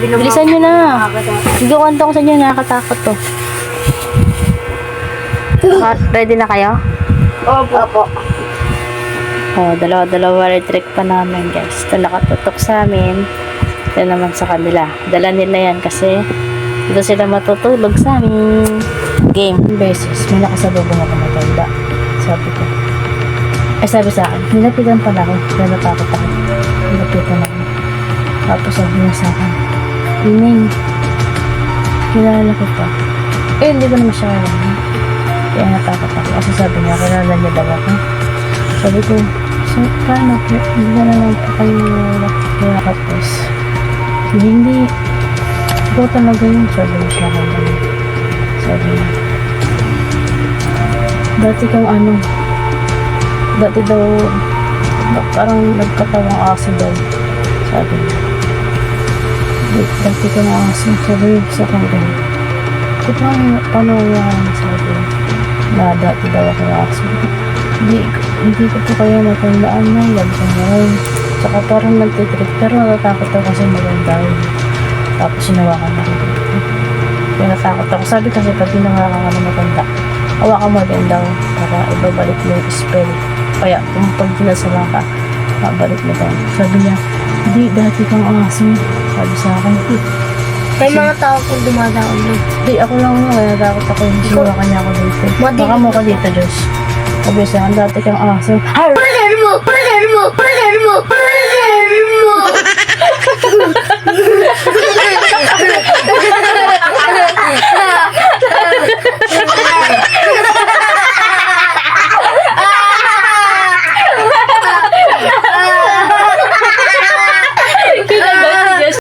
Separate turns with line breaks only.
Bilisan nyo na.
Nakakatakot.
Sige, kwento ko sa inyo. Nakakatakot to. Ready na kayo?
Opo. Opo.
Oh, dalawa-dalawa trick pa namin, guys. Ito nakatutok sa amin. Ito naman sa kanila. Dala nila yan kasi dito sila matutulog sa amin. Game. Beses, may nakasalubong ako matanda. Sabi ko. Ay, sabi sa akin, nilapitan pala ako. Kaya natakot ako. Nilapitan ako. Tapos sabi niya sa akin, Ining, kilala ko pa. Eh, hindi ko naman siya kilala. Kaya natakot ako. Kasi sabi niya, kilala niya daw ako. Sabi ko, so, paano? Hindi na lang po kayo nakapos. Hindi. Ikaw talaga yun. Sabi akin. ganun. Sabi niya. Dati kang ano, dati daw, parang nagkatawang aso daw. Sabi niya. Dati aso. Sabi niya sa akin ganun. Di paano, paano yan? Sabi. Na dati daw ako aso. Hindi, hindi ko po kaya natandaan na yan sa ngayon. Tsaka parang nagtitrip, pero natatakot ako kasi maganda yun. Tapos sinawakan na rin. Kaya natakot ako. Sabi kasi pag ginawakan ka na matanda, hawakan mo din daw para ibabalik yung spell. Kaya kung pag pinasama ka, babalik mo daw. Sabi niya, hindi, dati kang aso. Sabi sa akin,
May mga tao po dumadaon doon.
hindi, ako lang yun. Kaya natakot ako. Sinawakan niya ako dito. Baka mo ka dito, Diyos. Sabi sa akin, dati kang aso. Har!